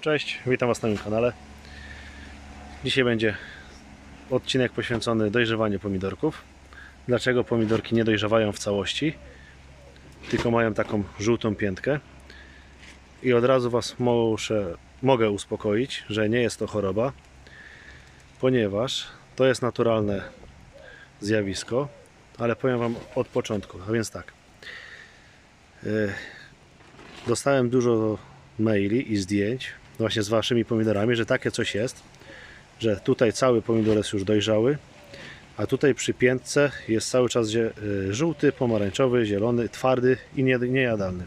Cześć, witam Was na moim kanale. Dzisiaj będzie odcinek poświęcony dojrzewaniu pomidorków. Dlaczego pomidorki nie dojrzewają w całości, tylko mają taką żółtą piętkę. I od razu Was muszę, mogę uspokoić, że nie jest to choroba, ponieważ to jest naturalne zjawisko, ale powiem Wam od początku. A więc tak. Yy, Dostałem dużo maili i zdjęć właśnie z waszymi pomidorami, że takie coś jest, że tutaj cały pomidor jest już dojrzały, a tutaj przy piętce jest cały czas y, żółty, pomarańczowy, zielony, twardy i nie- niejadalny.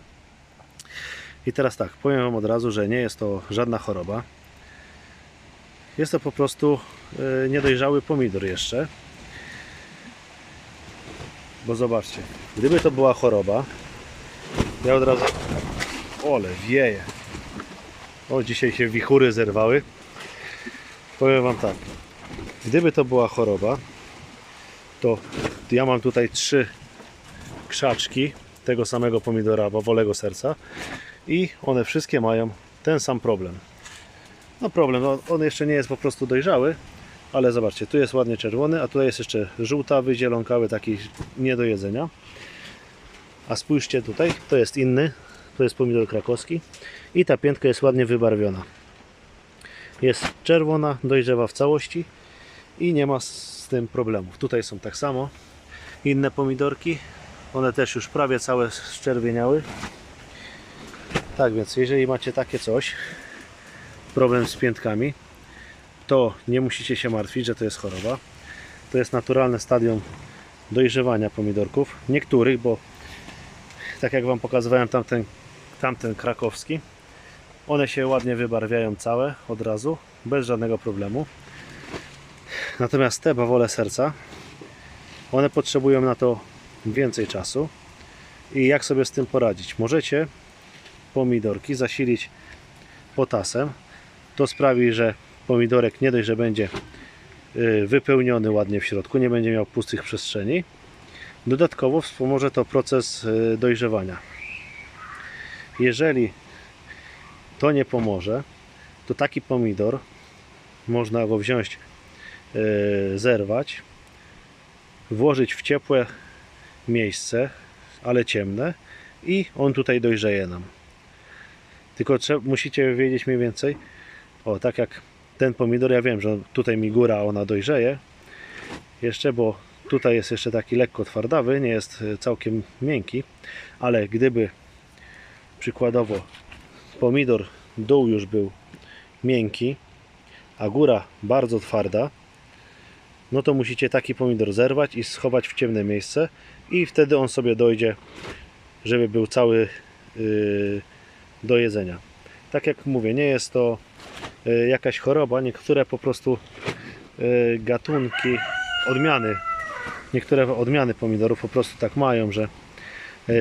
I teraz tak, powiem wam od razu, że nie jest to żadna choroba. Jest to po prostu y, niedojrzały pomidor jeszcze. Bo zobaczcie, gdyby to była choroba, ja od razu Ole, wieje. O, dzisiaj się wichury zerwały. Powiem Wam tak. Gdyby to była choroba, to ja mam tutaj trzy krzaczki tego samego pomidora bawolego serca i one wszystkie mają ten sam problem. No problem, no, on jeszcze nie jest po prostu dojrzały, ale zobaczcie, tu jest ładnie czerwony, a tutaj jest jeszcze żółtawy, zielonkawy, taki nie do jedzenia. A spójrzcie tutaj, to jest inny, to jest pomidor krakowski i ta piętka jest ładnie wybarwiona. Jest czerwona, dojrzewa w całości i nie ma z tym problemów. Tutaj są tak samo inne pomidorki, one też już prawie całe szczerwieniały. Tak więc, jeżeli macie takie coś, problem z piętkami, to nie musicie się martwić, że to jest choroba. To jest naturalne stadium dojrzewania pomidorków. Niektórych, bo tak jak Wam pokazywałem tamten, tamten krakowski, one się ładnie wybarwiają całe od razu, bez żadnego problemu. Natomiast te bawole serca, one potrzebują na to więcej czasu. I jak sobie z tym poradzić? Możecie pomidorki zasilić potasem. To sprawi, że pomidorek nie dość, że będzie y, wypełniony ładnie w środku, nie będzie miał pustych przestrzeni. Dodatkowo wspomoże to proces y, dojrzewania. Jeżeli to nie pomoże, to taki pomidor można go wziąć, y, zerwać, włożyć w ciepłe miejsce, ale ciemne i on tutaj dojrzeje nam. Tylko musicie wiedzieć mniej więcej, o tak jak ten pomidor, ja wiem, że tutaj mi góra ona dojrzeje jeszcze, bo Tutaj jest jeszcze taki lekko twardawy, nie jest e, całkiem miękki, ale gdyby przykładowo pomidor dół już był miękki, a góra bardzo twarda, no to musicie taki pomidor zerwać i schować w ciemne miejsce i wtedy on sobie dojdzie, żeby był cały yy, do jedzenia. Tak jak mówię, nie jest to yy, jakaś choroba, niektóre po prostu yy, gatunki, odmiany niektóre odmiany pomidorów po prostu tak mają, że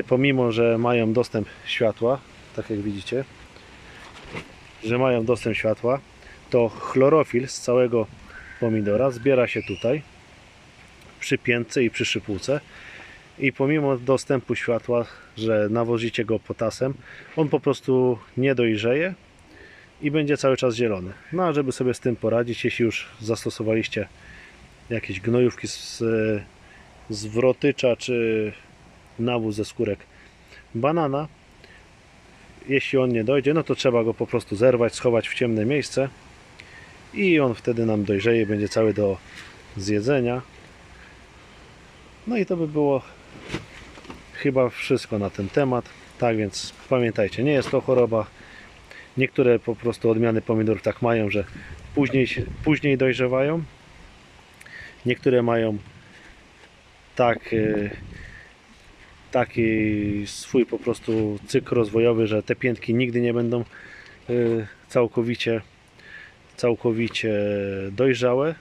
pomimo, że mają dostęp światła, tak jak widzicie, że mają dostęp światła, to chlorofil z całego pomidora zbiera się tutaj przy piętce i przy szypułce i pomimo dostępu światła, że nawozicie go potasem, on po prostu nie dojrzeje i będzie cały czas zielony. No a żeby sobie z tym poradzić, jeśli już zastosowaliście jakieś gnojówki z, z wrotycza czy nawóz ze skórek banana. Jeśli on nie dojdzie, no to trzeba go po prostu zerwać, schować w ciemne miejsce i on wtedy nam dojrzeje, będzie cały do zjedzenia. No i to by było chyba wszystko na ten temat. Tak więc pamiętajcie, nie jest to choroba. Niektóre po prostu odmiany pomidorów tak mają, że później, później dojrzewają. Niektóre mają tak, e, taki swój po prostu cykl rozwojowy, że te piętki nigdy nie będą e, całkowicie, całkowicie dojrzałe.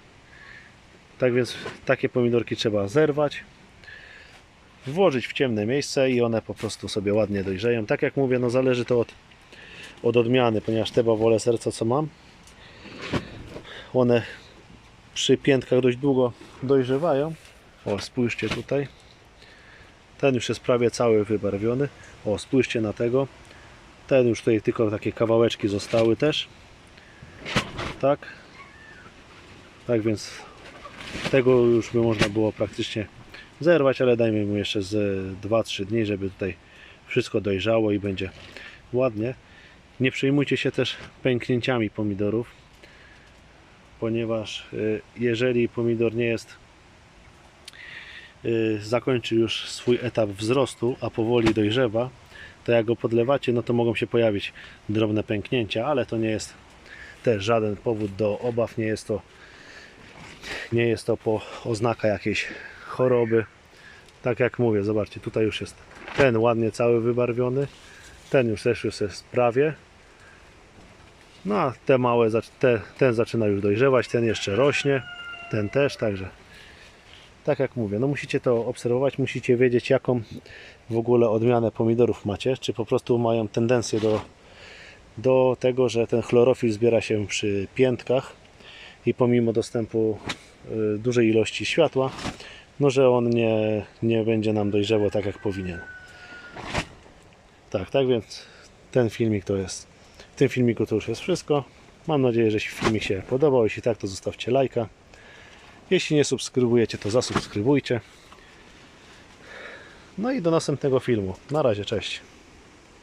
Tak więc takie pomidorki trzeba zerwać, włożyć w ciemne miejsce i one po prostu sobie ładnie dojrzeją. Tak jak mówię, no zależy to od, od odmiany, ponieważ te bawole serca co mam, one przy piętkach dość długo dojrzewają. O, spójrzcie tutaj. Ten już jest prawie cały wybarwiony. O, spójrzcie na tego. Ten już tutaj tylko takie kawałeczki zostały też. Tak. Tak więc tego już by można było praktycznie zerwać, ale dajmy mu jeszcze z 2-3 dni, żeby tutaj wszystko dojrzało i będzie ładnie. Nie przejmujcie się też pęknięciami pomidorów, ponieważ y, jeżeli pomidor nie jest zakończy już swój etap wzrostu, a powoli dojrzewa, to jak go podlewacie, no to mogą się pojawić drobne pęknięcia, ale to nie jest też żaden powód do obaw, nie jest to nie jest to po oznaka jakiejś choroby. Tak jak mówię, zobaczcie, tutaj już jest ten ładnie cały wybarwiony, ten już też już jest prawie. No a te małe, te, ten zaczyna już dojrzewać, ten jeszcze rośnie, ten też, także tak jak mówię, no musicie to obserwować, musicie wiedzieć jaką w ogóle odmianę pomidorów macie, czy po prostu mają tendencję do, do tego, że ten chlorofil zbiera się przy piętkach i pomimo dostępu y, dużej ilości światła, no że on nie, nie będzie nam dojrzewał tak jak powinien. Tak, tak więc ten filmik to jest. W tym filmiku to już jest wszystko. Mam nadzieję, że filmik się podobał. Jeśli tak, to zostawcie lajka. Jeśli nie subskrybujecie, to zasubskrybujcie. No i do następnego filmu. Na razie, cześć.